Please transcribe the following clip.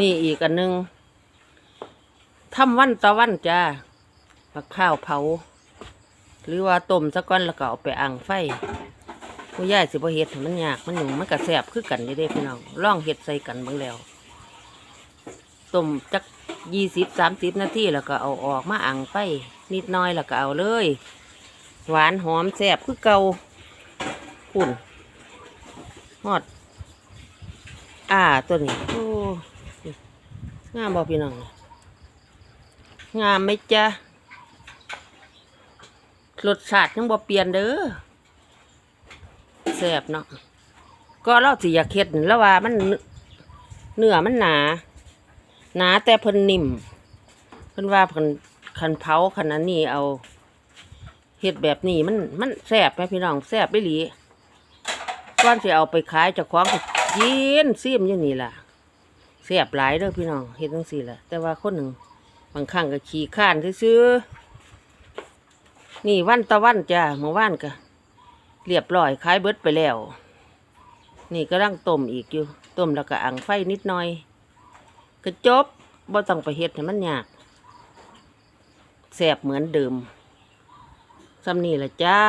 นี่อีกอันหนึงทำวันต่อวันจ้าผักข้าวเผา หรือว่าต้มซะก่อนแล้วก็เอาไปอ่างไฟผู้ย่ายสิบเฮ็ดมันยากมันหนุ่มมันก็แซ่บคือกันยู่เด้พี่น้องลองเฮ็ดใส่กันบิ่งแล้วต้มจักยี่สิบสามสิบนาทีแล้วก็เอาออกมาอ่างไฟนิดน้อยแล้วก็เอาเลย หวานหอมแซ่บคือเกาปุ่นฮอด อ่าตัวนี้ งามบ่พี่น้อง งามไหมจ๊ะรสชาติยังบ่เปลี่ยนเด้อแซ่บเนาะก็เราสิอยากเฮ็ดแล้วว่ามันเนื้อเนื้อมันหนา หนาแต่เพิ่นนิ่มเพิ่นว่าเพิ่นคันเผาคันอันนี้เอาเฮ็ดแบบนี้มันมันแซ่บไหมพี่น้องแซ่บไปหลีก่อนสิเอาไปขายเจ้าของก็ยินซิมอยู่นี่ล่ะ แซ่บหลายเด้อพี่น้องเฮ็ดจังซี่แหละแต่ว่าคนหนึ่งบางครั้งก็ขี้ข้านซื่อนี่วันตะวันจ้าเมื่อวานก็เรียบร้อยขายเบิดไปแล้ว นี่ก็ร่างต้มอีกอยู่ต้มแล้วก็อ่างไฟนิดหน่อย ก็จบบ่ต้องไปเฮ็ดให้มันยากแสบเหมือนเดิมซ้ำนี่ละจ้า